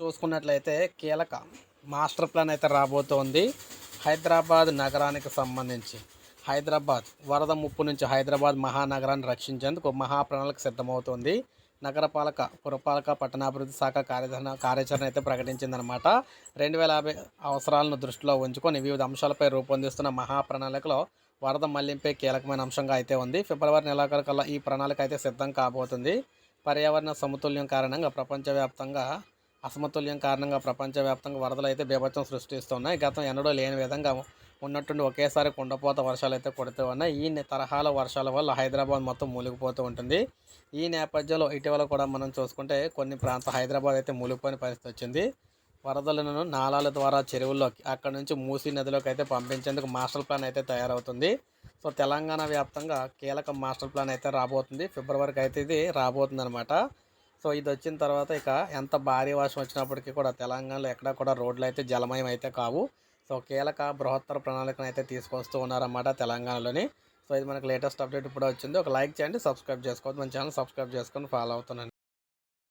చూసుకున్నట్లయితే కీలక master plan అయితే రాబోతోంది. హైదరాబాద్ నగరానికి సంబంధించి. హైదరాబాద్ వరద ముప్పు నుంచి హైదరాబాద్ మహానగరాన్ని రక్షించేందుకు మహాప్రణాళిక సిద్ధమవుతోంది. నగరపాలక పురపాలక పట్టణాభివృద్ధి శాఖ కార్యచరణ కార్యాచరణ అయితే ప్రకటించిందనమాట రెండు వేల యాభై అవసరాలను దృష్టిలో ఉంచుకొని వివిధ అంశాలపై రూపొందిస్తున్న మహా ప్రణాళికలో వరద మళ్ళింపే కీలకమైన అంశంగా అయితే ఉంది. ఫిబ్రవరి నెలాఖరు కల్లా ఈ ప్రణాళిక అయితే సిద్ధం కాబోతుంది. పర్యావరణ సమతుల్యం కారణంగా ప్రపంచవ్యాప్తంగా అసమతుల్యం కారణంగా ప్రపంచవ్యాప్తంగా వరదలు అయితే బీభత్సం సృష్టిస్తున్నాయి. గతం ఎన్నడూ లేని విధంగా ఉన్నట్టుండి ఒకేసారి కుండపోత వర్షాలు అయితే కొడుతూ ఉన్నాయి. ఈ తరహాల వర్షాల వల్ల హైదరాబాద్ మొత్తం మూలిగిపోతూ ఉంటుంది. ఈ నేపథ్యంలో ఇటీవల కూడా మనం చూసుకుంటే కొన్ని ప్రాంత హైదరాబాద్ అయితే మూలిగిపోయిన పరిస్థితి వచ్చింది. వరదలను నాలాల ద్వారా చెరువుల్లోకి అక్కడ నుంచి మూసీ నదిలోకి అయితే పంపించేందుకు మాస్టర్ ప్లాన్ అయితే తయారవుతుంది. సో తెలంగాణ వ్యాప్తంగా కీలక మాస్టర్ ప్లాన్ అయితే రాబోతుంది. ఫిబ్రవరికి అయితే ఇది రాబోతుంది అనమాట సో ఇది వచ్చిన తర్వాత ఇక ఎంత భారీ వర్షం వచ్చినప్పటికీ కూడా తెలంగాణలో ఎక్కడా కూడా రోడ్లు అయితే జలమయం అయితే కావు. సో కీలక బృహత్తర ప్రణాళికను అయితే తీసుకొస్తూ ఉన్నారన్నమాట తెలంగాణలోని. సో ఇది మనకి లేటెస్ట్ అప్డేట్ ఇప్పుడు వచ్చింది. ఒక లైక్ చేయండి సబ్స్క్రైబ్ చేసుకోవద్దు. మన ఛానల్ సబ్స్క్రైబ్ చేసుకొని ఫాలో అవుతున్నాను